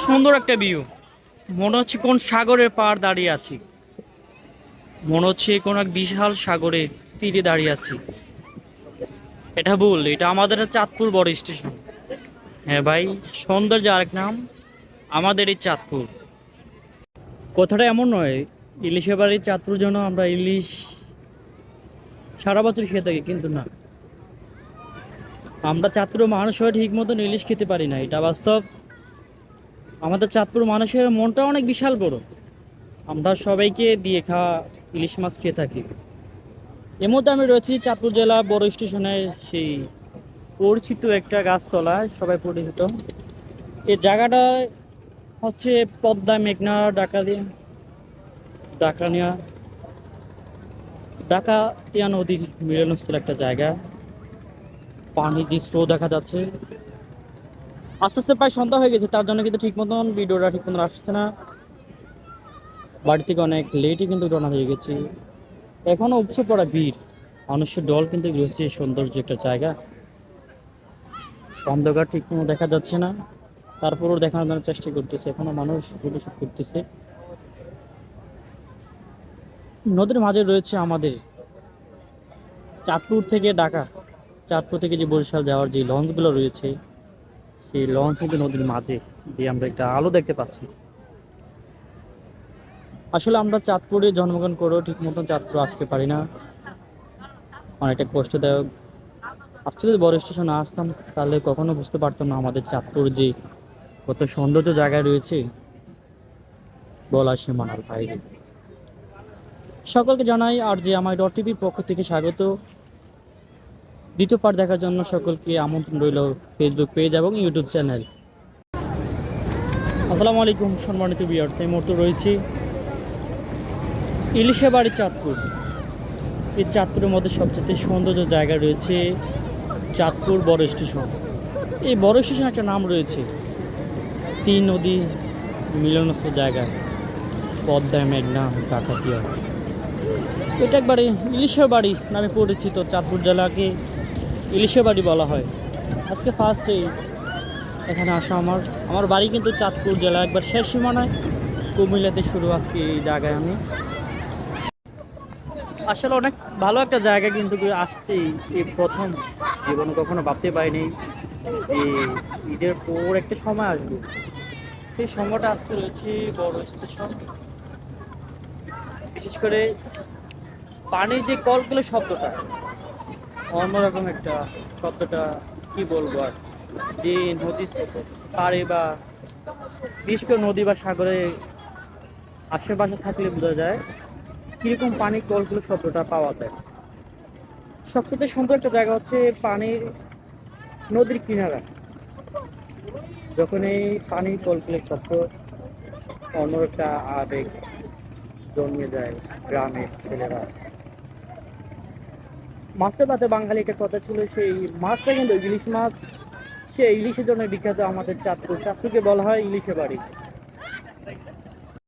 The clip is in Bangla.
সুন্দর একটা ভিউ মনে হচ্ছে কোন সাগরের পাড় দাঁড়িয়ে আছি। মনে হচ্ছে কোন এক বিশাল সাগরের তীরে দাঁড়িয়ে আছি। এটা ভুল, এটা আমাদের চাঁদপুর বড় স্টেশন হ্যাঁ ভাই, সৌন্দর্য আরেক নাম, আমাদের এই চাঁদপুর। কথাটা এমন নয় ইলিশের বাড়ির চাঁদপুর জন্য আমরা ইলিশ সারা বছর খেয়ে থাকি, কিন্তু না। আমরা চাঁদপুর মানুষ হয়ে ঠিক মতন ইলিশ খেতে পারি না, এটা বাস্তব। আমাদের চাঁদপুর মানুষের মনটা অনেক বিশাল বড়। আমরা সবাইকে দিয়ে খাওয়া ইলিশ মাছ খেয়ে থাকি। এর মধ্যে আমি রয়েছি চাঁদপুর জেলা বড় স্টেশনে সেই পরিচিত একটা গাছতলায় সবাই পরিচিত। এই জায়গাটা হচ্ছে পদ্মা, মেঘনা ডাকালি ডাকানিয়া ডাকাতিয়া নদীর মিলনস্থল একটা জায়গা। পানির যে স্রোত দেখা যাচ্ছে। আস্তে আস্তে প্রায় সন্ধ্যা হয়ে গেছে, তার জন্য কিন্তু ঠিক মতন ভিডিওটা ঠিক মতন আসছে না। বাড়ি থেকে অনেক লেটই কিন্তু রওনা হয়ে গেছি। এখনও উপচে পড়া ভিড়। মানুষের দল কিন্তু রয়েছে সৌন্দর্য একটা জায়গা। অন্ধকার ঠিক কোনো দেখা যাচ্ছে না। তারপরও দেখানোর জন্য চেষ্টা করতেছে। এখনও মানুষ ফটোশুট করতেছে। নদীর মাঝে রয়েছে আমাদের চাঁদপুর থেকে ঢাকা। চাঁদপুর থেকে যে বরিশাল যাওয়ার যে লঞ্চগুলো রয়েছে সেই লঞ্চ কিন্তু নদীর মাঝে, দিয়ে আমরা একটা আলো দেখতে পাচ্ছি। আসলে আমরা চাঁদপুরে জন্মগ্রহণ করেও ঠিক মতন চাঁদপুর আসতে পারি না। অনেকটা কষ্টদায়ক। আসতে যদি বড় স্টেশনে আসতাম, তাহলে কখনো বুঝতে পারতাম না আমাদের চাঁদপুর যে কত সৌন্দর্য জায়গায় রয়েছে। বলা সীমানার বাইরে। সকলকে জানাই, আর যে আমার ডট টিভির পক্ষ থেকে স্বাগত। দ্বিতীয় পার্ট দেখার জন্য সকলকে আমন্ত্রণ রইল ফেসবুক পেজ এবং ইউটিউব চ্যানেল আসসালামু আলাইকুম সম্মানিত বিয়ার্স এই মুহূর্তে রয়েছি ইলিশে বাড়ি চাঁদপুর। এই চাঁদপুরের মধ্যে সবচেয়ে সৌন্দর্য জায়গা রয়েছে চাঁদপুর বড় স্টেশন। এই বড় স্টেশন একটা নাম রয়েছে, তিন নদী মিলনস্থ জায়গা, পদ্মা মেঘনা, কাকাতিয়া। এটা একবারে ইলিশের বাড়ি নামে পরিচিত চাঁদপুর জেলাকে ইলিশের বাড়ি বলা হয়। আজকে ফার্স্টে এখানে আসা আমার। আমার বাড়ি কিন্তু চাঁদপুর জেলা, একবার শেষ সীমানায়। কুমিল্লাতে শুরু আজকে এই জায়গায় আমি। আসলে অনেক ভালো একটা জায়গা কিন্তু আসছি এই প্রথম। জীবনে কখনো ভাবতে পারিনি যে ঈদের পর একটা সময় আসবে। সেই সময়টা আজকে রয়েছে বড় স্টেশন। বিশেষ করে পানির যে কলগুলো শব্দটা অন্যরকম একটা শব্দটা কি বলব আর? যে নদীর পাড়ে বা বিশেষ করে নদী বা সাগরে আশেপাশে থাকলে বোঝা যায় কীরকম পানির কলগুলো শব্দটা পাওয়া যায়। সবচেয়ে সুন্দর একটা জায়গা হচ্ছে পানির নদীর কিনারা। যখন এই পানির কলগুলোর শব্দ অন্য একটা আবেগ জন্মে যায় গ্রামের ছেলেরা। মাছের ভাতে বাঙালি একটা কথা ছিল সেই মাছটা কিন্তু ইলিশ মাছ। সে ইলিশের জন্য বিখ্যাত আমাদের চাঁদপুর। চাঁদপুরকে বলা হয় ইলিশে বাড়ি।